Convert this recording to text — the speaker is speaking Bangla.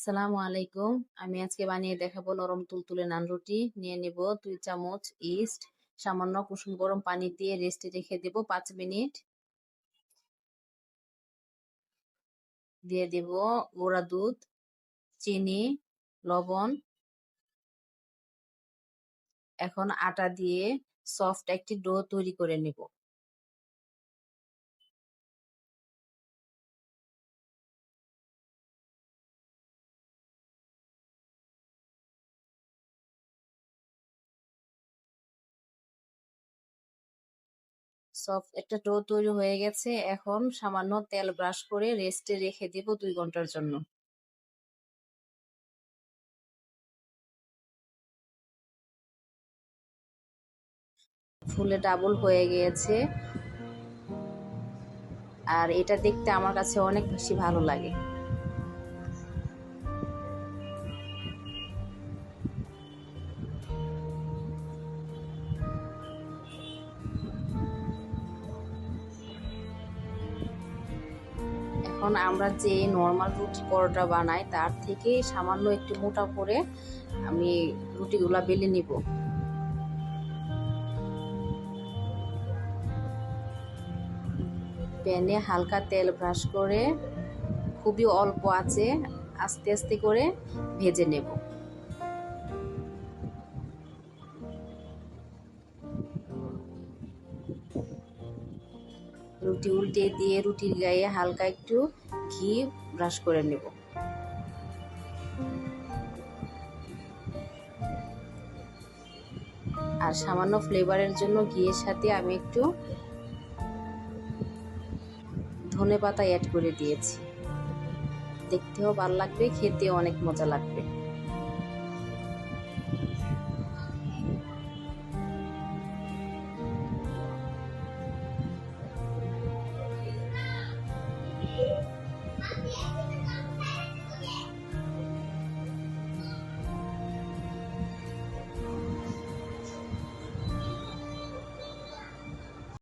আসসালামু আলাইকুম। আমি আজকে বানিয়ে দেখাবো নরম তুলতুলে নান রুটি। নিয়ে নিব দুই চামচ ইস্ট সামান্য কুসুম গরম পানি দিয়ে রেস্টে রেখে দেব পাঁচ মিনিট। দিয়ে দেব গোড়া দুধ, চিনি, লবণ। এখন আটা দিয়ে সফট একটি ডো তৈরি করে নেব। সফট একটা ডো তৈরি হয়ে গেছে। এখন সামান্য তেল ব্রাশ করে রেস্টে রেখে দেব দুই ঘণ্টার জন্য। ফুলে ডাবল হয়ে গিয়েছে। আর এটা দেখতে আমার কাছে অনেক বেশি ভালো লাগে। এখন আমরা যে নর্মাল রুটি পরোটা বানাই, তার থেকে সামান্য একটু মোটা করে আমি রুটিগুলা বেলে নিব। প্যানে হালকা তেল ব্রাশ করে, খুবই অল্প আছে, আস্তে আস্তে করে ভেজে নেব। রুটি উল্টে দিয়ে রুটির গায়ে হালকা একটু ঘি ব্রাশ করে নেব। আর সামান্য ফ্লেভারের জন্য ঘিয়ের সাথে আমি একটু ধনে পাতা অ্যাড করে দিয়েছি। দেখতেও ভালো লাগবে খেতেও অনেক মজা লাগবে।